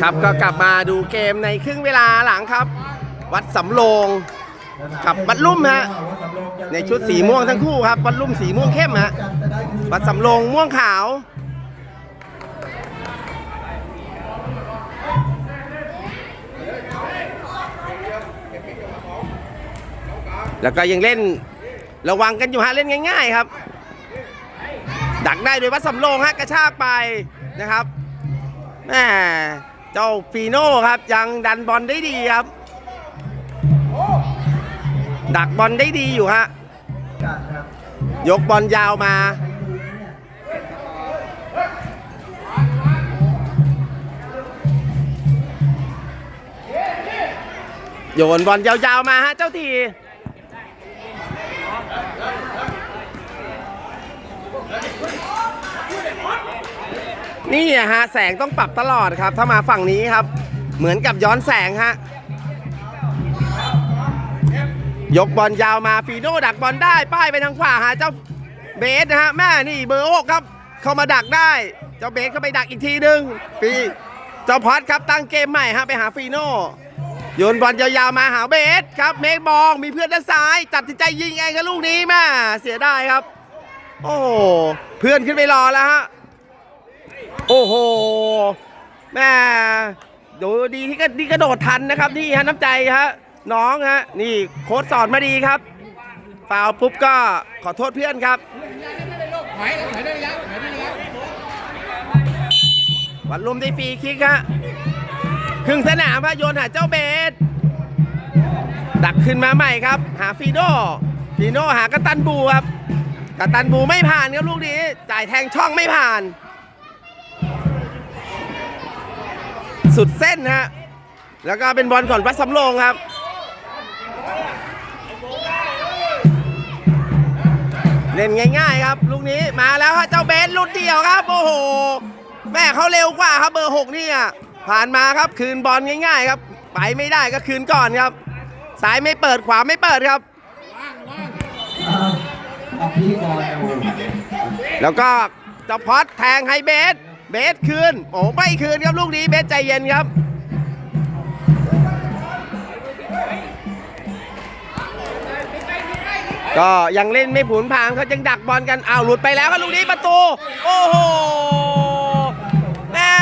ครับก็กลับมาดูเกมในครึ่งเวลาหลังครับ วัดสำโรงกับวัดลุ่มฮะในชุดสีม่วงทั้งคู่ครับ วัดลุ่มสีม่วงเข้มฮะวัดสำโรงม่วงขาวแล้วก็ยังเล่นระวังกันอยู่ฮะเล่นง่าย ๆ ครับ ดักได้โดยวัดสำโรงฮะกระชากไปนะครับ แมเจ้าฟีโน่ครับยังดันบอลได้ดีครับ ดักบอลได้ดีอยู่ฮะยกบอลยาวมา โยนบอลยาวๆมาฮะเจ้าที นี่อะฮะแสงต้องปรับตลอดครับ ถ้ามาฝั่งนี้ครับ เหมือนกับย้อนแสงฮะยกบอลยาวมาฟีโน่ดักบอลได้ป้ายไปทางขวาหาเจ้าเบสนะฮะแม่นี่เบอร์หกครับ เข้ามาดักได้ เจ้าเบสเข้าไปดักอีกทีหนึ่งฟีเจ้าพอดครับตั้งเกมใหม่ฮะไปหาฟีโน่โยนบอลยาวๆมาหาเบสครับ เมกบองมีเพื่อนด้านซ้ายตัดสินใจยิงเองกับลูกนี้แม่เสียไดายครับ โอ้เพื่อนขึ้นไปรอแล้วฮะ โอ้โหแม่ดูดีที่ก็ที่กระโดดทันนะครับนี่ฮะน้ำใจฮะน้องฮะนี่โค้ชสอนมาดีครับฟาวปุ๊บก็ขอโทษเพื่อนครับวันลุมได้ฟรีคิกฮะครึ่งสนามฮะโยนหาเจ้าเบสดักขึ้นมาใหม่ครับ หาฟีโนฟีโนหากัตตันบูครับกัตตันบูไม่ผ่านครับลูกนี้จ่ายแทงช่องไม่ผ่าน สุดเส้นฮะ แล้วก็เป็นบอลก่อนวัดสำโรงครับ เล่นง่าย ๆ ครับ ลูกนี้มาแล้วฮะเจ้าเบสลุดเดียวครับโอ้โห แม่เขาเร็วกว่าครับเบอร์หกนี่อะผ่านมาครับคืนบอลง่าย ๆ ครับ ไปไม่ได้ก็คืนก่อนครับซ้ายไม่เปิดขวาไม่เปิดครับ แล้วก็เจ้าพอดแทงให้เบส เบสคืนโอ้ไม่คืนครับลูกนี้เบสใจเย็นครับ ก็ยังเล่นไม่ผุนผางเขายังดักบอลกันอ้าวหลุดไปแล้วครับลูกนี้ประตู โอ้โหแม่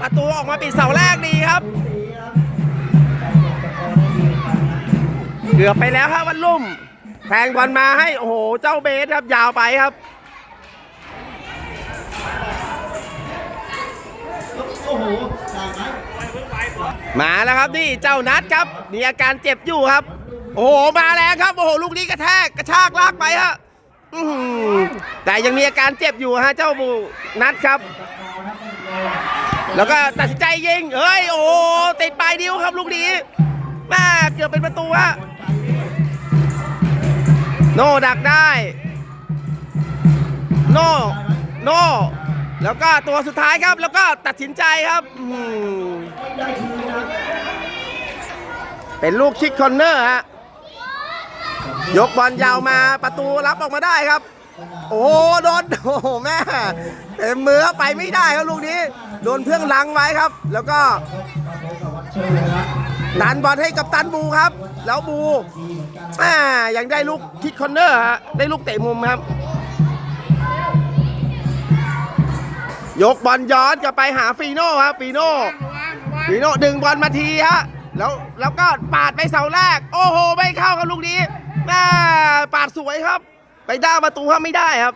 ประตูออกมาปิดเสาแรกดีครับเกือบไปแล้วครับวันลุ่มแทงบอลมาให้โอ้โหเจ้าเบสครับยาวไปครับ โอ้โหได้ไหมาแล้วครับนี่เจ้านัดครับ มีอาการเจ็บอยู่ครับ โอ้โหมาแล้วครับ โอ้โหลูกนี้กระแทกกระชากลากไปฮะอื้อหือแต่ยังมีอาการเจ็บอยู่ฮะเจ้าบูนัดครับ แล้วก็ตัดสินใจยิงเฮ้ยโอ้โหติดปลายนิ้วครับลูกนี้แม่เกือบเป็นประตูฮะโน่ดักได้ โน่โน่ แล้วก็ตัวสุดท้ายครับ แล้วก็ตัดสินใจครับ เป็นลูกคิกคอนเนอร์ฮะ ยกบอลยาวมาประตูรับออกมาได้ครับ โอ้โดนโอ้แม่เต็มมือไปไม่ได้ครับลูกนี้ โดนเพื่องลังไว้ครับ แล้วก็ดันบอลให้กับตันบูครับ แล้วบูอ่ายังได้ลูกคิกคอนเนอร์ฮะ ได้ลูกเตะมุมครับ ยกบอลย้อนกลับไปหาฟีโน่ครับฟีโน่ฟีโน่ดึงบอลมาทีฮะแล้วแล้วก็ปาดไปเสาแรก โอ้โห ไม่เข้าครับลูกนี้แม่ปาดสวยครับ ไปด้าประตูครับไม่ได้ครับ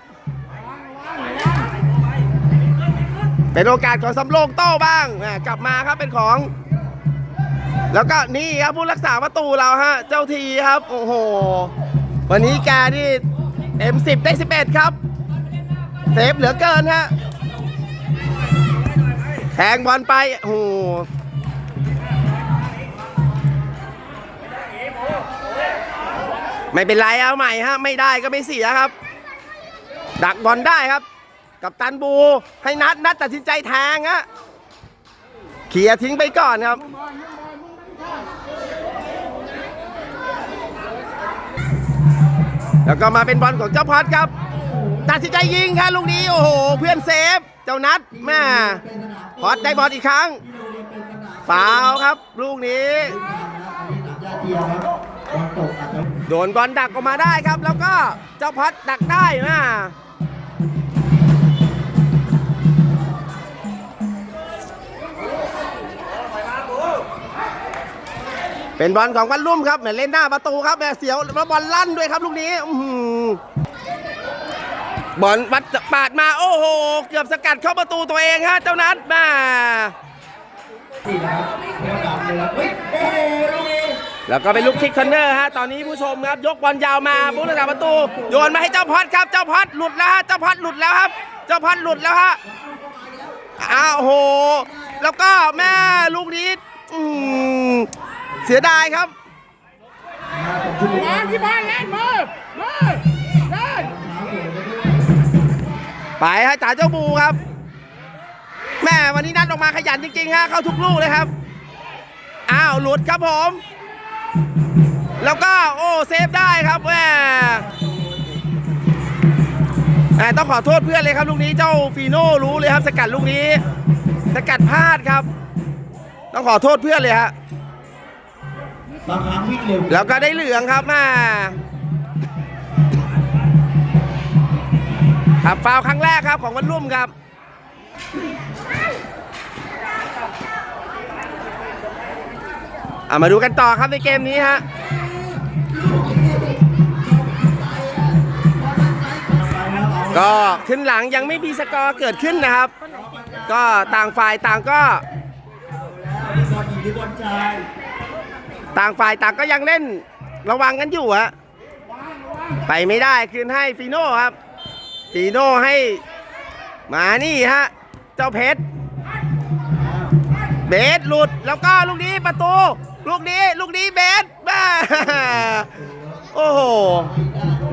เป็นโอกาสของสำโรงโต้บ้างกลับมาครับเป็นของ แล้วก็นี่ครับผู้รักษาประตูเราฮะ เจ้าทีครับ โอ้โห วันนี้แกนี่เอ็มสิบได้สิบเอ็ดครับเซฟเหลือเกินฮะ แทงบอลไป โอ้โหไม่เป็นไรเอาใหม่ฮะ ไม่ได้ก็ไม่เสียครับ ดักบอลได้ครับ กับตันบูให้นัดนัดตัดสินใจแทงฮะเขี่ยทิ้งไปก่อนครับ แล้วก็มาเป็นบอลของเจ้าพอดครับ ตัดสินใจยิงครับลูกนี้ โอ้โห เพื่อนเซฟ เจ้านัดแม่พอดได้บอลอีกครั้งฟาวครับ ลูกนี้ โดนบอลดักออกมาได้ครับ แล้วก็เจ้าพัดดักได้นะเป็นบอลของวันลุ่มครับแหมเล่นหน้าประตูครับแหมเสียวแล้วบอลลั่นด้วยครับลูกนี้อื้อ บอลวัดปาดมา โอ้โห เกือบสกัดเข้าประตูตัวเองฮะเจ้านัดมานี่นะครับโคตรดังเลยครับเฮ้ยโอ้โหลูกนี้แล้วก็เป็นลูกคิกคอนเนอร์ฮะ ตอนนี้ผู้ชมครับ ยกบอลยาวมาผู้รักษาประตู โยนมาให้เจ้าพอดครับ เจ้าพอดหลุดแล้วฮะ เจ้าพอดหลุดแล้วครับ เจ้าพอดหลุดแล้วฮะ อ้าวโห แล้วก็แม่ลูกนี้อืมเสียดายครับมาผมช่วยวางที่บ้านเล่นมือมือ ไปฮะจ่าเจ้าบูครับ แม่วันนี้นัดออกมาขยันจริงๆฮะเข้าทุกลูกเลยครับ อ้าวหลุดครับผม แล้วก็โอ้เซฟได้ครับแม่แหม่ต้องขอโทษเพื่อนเลยครับลูกนี้เจ้าฟีโน่รู้เลยครับ สกัดลูกนี้ สกัดพลาดครับ ต้องขอโทษเพื่อนเลยฮะบางครั้งวิ่งเร็วแล้วก็ได้เหลืองครับมา ครับฟาวครั้งแรกครับของวันรุ่มครับอะมาดูกันต่อครับในเกมนี้ฮะก็ขึ้นหลังยังไม่มีสกอร์เกิดขึ้นนะครับ ก็ต่างฝ่ายต่างก็ ต่างฝ่ายต่างก็ยังเล่นระวังกันอยู่ฮะไปไม่ได้คืนให้ฟีโน่ครับ ฟีโน่ให้มานี่ฮะ เจ้าเพชรเบสหลุดแล้วก็ลูกนี้ประตู ลูกนี้ลูกนี้เบสบ้าโอ้โห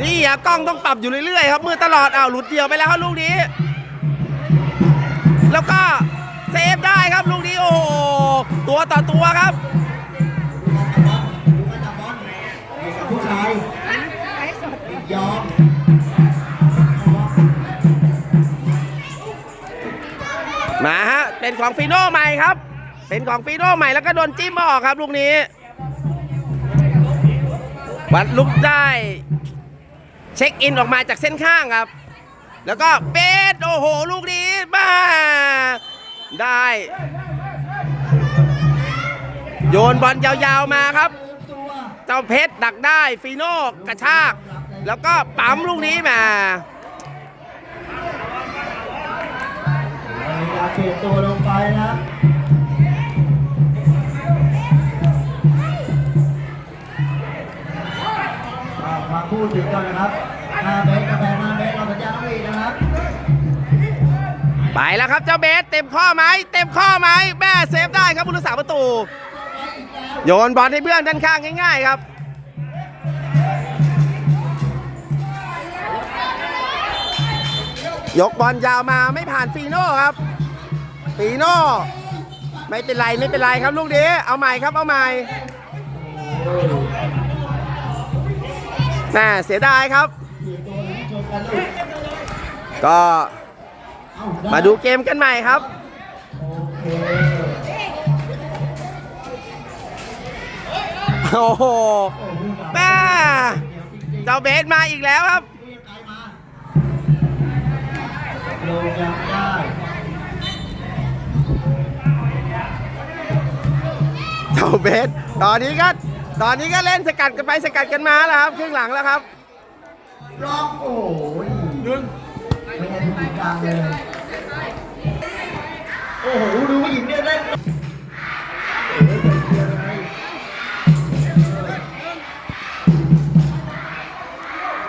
นี่อะกล้องต้องปรับอยู่เรื่อยๆครับมือตลอดอ้าวหลุดเดียวไปแล้วครับลูกนี้ แล้วก็เซฟได้ครับลูกนี้โอ้โหตัวต่อตัวครับ มาฮะ เป็นของฟีโน่ใหม่ครับ เป็นของฟีโน่ใหม่แล้วก็โดนจิ้มออกครับลูกนี้วัดลุกได้ เช็คอินออกมาจากเส้นข้างครับ แล้วก็เป๊ดโอ้โห ลูกนี้บ้าได้ โยนบอลยาวๆมาครับ เจ้าเพชรดักได้ฟีโน่กระชาก แล้วก็ปั๊มลูกนี้มา เวลาเปลี่ยนตัวลงไปนะมาพูดถึงกันนะครับ5เมตรกาแฟ5เมตรเราสัญญาต้องวีนะครับ ไปแล้วครับเจ้าเบสเต็มข้อไหมเต็มข้อไหมแม่เซฟได้ครับผู้รักษาประตู โยนบอลให้เพื่อนด้านข้างง่ายๆครับยกบอลยาวมาไม่ผ่านฟีโน่ครับ ฟีโน่ไม่เป็นไรไม่เป็นไรครับลูกนี้เอาใหม่ครับเอาใหม่แม่เสียดายครับ ก็มาดูเกมกันใหม่ครับโอ้โหโอ้โหแม่เจ้าเบสมาอีกแล้วครับ เจ้าเบสตอนนี้ก็ตอนนี้ก็เล่นสกัดกันไปสกัดกันมาแล้วครับครึ่งหลังแล้วครับล็อกโอ้ยไม่ได้ทุกกลางเลยโอ้โหดูผู้หญิงเนี่ยเล่นโอ้ยเป็นยังไง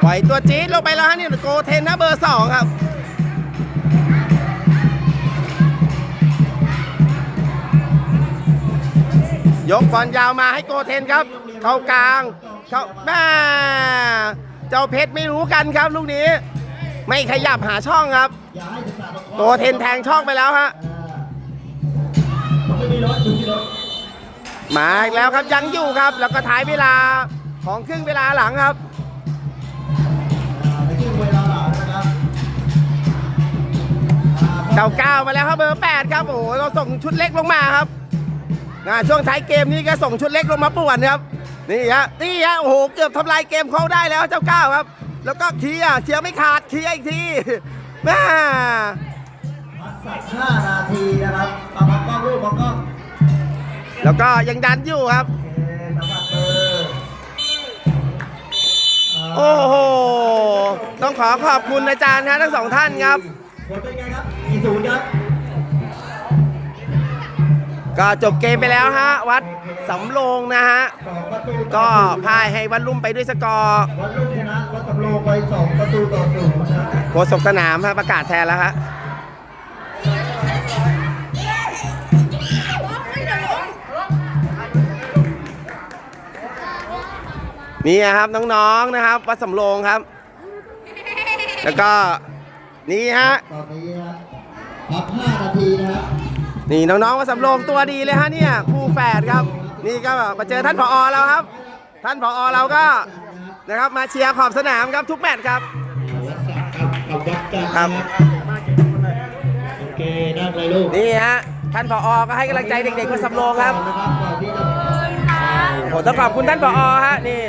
ปล่อยตัวจี๊ดลงไปแล้วฮะนี่โกเทนนะเบอร์สองครับ ยกบอลยาวมาให้โกเทนครับ เข้ากลางเข้าแม่เจ้าเพชรไม่รู้กันครับลูกนี้ ไม่ขยับหาช่องครับตรงโกเทนแทงช่องไปแล้วฮะมาอีกแล้วครับยังอยู่ครับ แล้วก็ท้ายเวลาของครึ่งเวลาหลังครับเวลาหลังนะครับอ่าพเก้าเก้ามาแล้วครับเบอร์แปดครับโอ้โหเราส่งชุดเล็กลงมาครับ นะช่วงท้ายเกมนี้ก็ส่งชุดเล็กลงมาป่วนครับนี่ฮะนี่ฮะโอ้โหเกือบทำลายเกมเขาได้แล้วเจ้าเก้าครับ แล้วก็เคลียร์เคลียร์ไม่ขาดเคลียร์อีกทีแม่พักสักห้านาทีนะครับเอามากล้องรูปมากล้องแล้วก็ยังดันอยู่ครับโอเคสำหรับเบอร์าโอ้โห ต้องขอขอบคุณอาจารย์นะทั้งสองท่านครับผลเป็นไงครับกี่ศูนย์ครับ ก็จบเกมไปแล้วฮะ วัดสำโรงนะฮะ ก็พ่ายให้วัดลุ่มไปด้วยสกอร์วัดลูกชนะวัดสำโรงไปสองประตูต่อศูนย์นะครับโฆษกสนามฮะประกาศแทนแล้วฮะนี่ครับน้องๆนะครับ วัดสำโรงครับ แล้วก็นี่ฮะตอนนี้นะครับพักห้านาทีนะครับ นี่น้องๆวัดสำโรงตัวดีเลยฮะเนี่ยคู่แฝดครับ นี่ก็มาเจอท่านผอเราครับ ท่านผอเราก็นะครับมาเชียร์ขอบสนามครับทุกแมตช์ครับวัดสักครับกับวัดจันทร์ครับโอเคนั่งเลยลูกนี่ฮะท่านผอก็ให้กำลังใจเด็กๆวัดสำโรงครับนะครับก่อนที่จะผมต้องขอบคุณท่านผอฮะนี่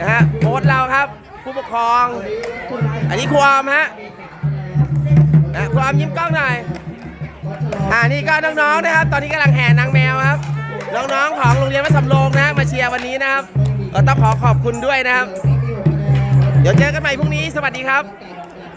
นะฮะโค้ชเราครับ ผู้ปกครอง อันนี้ครูออมฮะนะครูออมยิ้มกล้องหน่อย อ่านี่ก็น้องๆนะครับ ตอนนี้กำลังแห่นางแมวครับ น้องๆของโรงเรียนวัดสำโรงนะมาเชียร์วันนี้นะครับ ก็ต้องขอขอบคุณด้วยนะครับ เดี๋ยวเจอกันใหม่พรุ่งนี้ สวัสดีครับ